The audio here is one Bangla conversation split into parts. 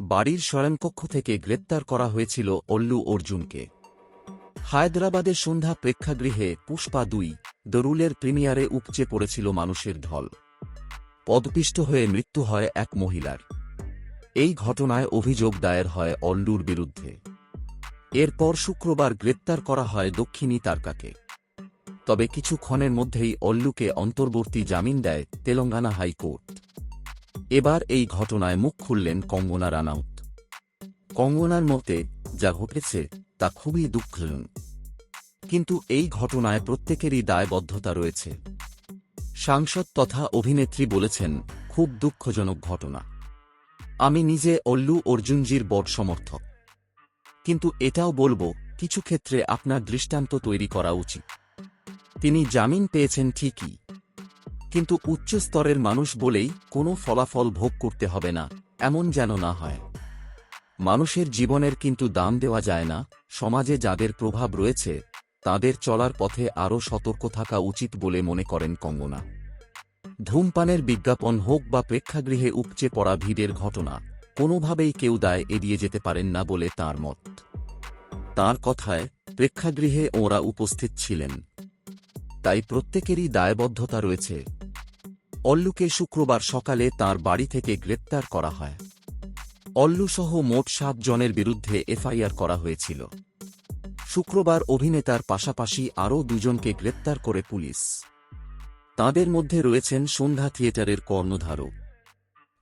বাড়ির শয়নকক্ষ থেকে গ্রেপ্তার করা হয়েছিল অল্লু অর্জুনকে। হায়দ্রাবাদের সন্ধ্যা প্রেক্ষাগৃহে পুষ্পা দুই, দরুলের প্রিমিয়ারে উপচে পড়েছিল মানুষের ঢল। পদপিষ্ট হয়ে মৃত্যু হয় এক মহিলার। এই ঘটনায় অভিযোগ দায়ের হয় অল্লুর বিরুদ্ধে। এরপর শুক্রবার গ্রেপ্তার করা হয় দক্ষিণী তারকাকে। তবে কিছুক্ষণের মধ্যেই অল্লুকে অন্তর্বর্তী জামিন দেয় তেলঙ্গানা হাইকোর্ট। এবার এই ঘটনায় মুখ খুললেন কঙ্গনা রানাউত। কঙ্গনার মতে, যা ঘটেছে, তা খুবই দুঃখজনক। কিন্তু এই ঘটনায় প্রত্যেকেরই দায়বদ্ধতা রয়েছে। সাংসদ তথা অভিনেত্রী বলেছেন, খুব দুঃখজনক ঘটনা। আমি নিজে অল্লু অর্জুনজির বট সমর্থক। কিন্তু এটাও বলব, কিছু ক্ষেত্রে আপনার দৃষ্টান্ত তৈরি করা উচিত। তিনি জামিন পেয়েছেন ঠিকই। কিন্তু উচ্চ স্তরের মানুষ বলেই কোনো ফলাফল ভোগ করতে হবে না, এমন যেন না হয়। মানুষের জীবনের কিন্তু দাম দেওয়া যায় না, সমাজে যাদের প্রভাব রয়েছে, তাদের চলার পথে আরও সতর্ক থাকা উচিত বলে মনে করেন কঙ্গনা। ধূমপানের বিজ্ঞাপন হোক বা প্রেক্ষাগৃহে উপচে পড়া ভিড়ের ঘটনা, কোনোভাবেই কেউ দায় এড়িয়ে যেতে পারেন না বলে তার মত। তার কথায়, প্রেক্ষাগৃহে ওরা উপস্থিত ছিলেন। তাই প্রত্যেকেরই দায়বদ্ধতা রয়েছে। অল্লুকে শুক্রবার সকালে তার বাড়ি থেকে গ্রেপ্তার করা হয়। অল্লুসহ মোট সাত জনের বিরুদ্ধে এফআইআর করা হয়েছিল। শুক্রবার অভিনেতার পাশাপাশি আরও দুজনকে গ্রেপ্তার করে পুলিশ। তাঁদের মধ্যে রয়েছেন সন্ধ্যা থিয়েটারের কর্ণধারক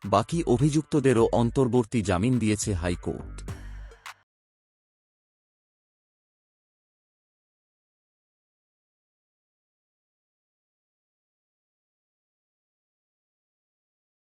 বাকি অভিযুক্তদেরও অন্তর্বর্তী জামিন দিয়েছে হাইকোর্ট।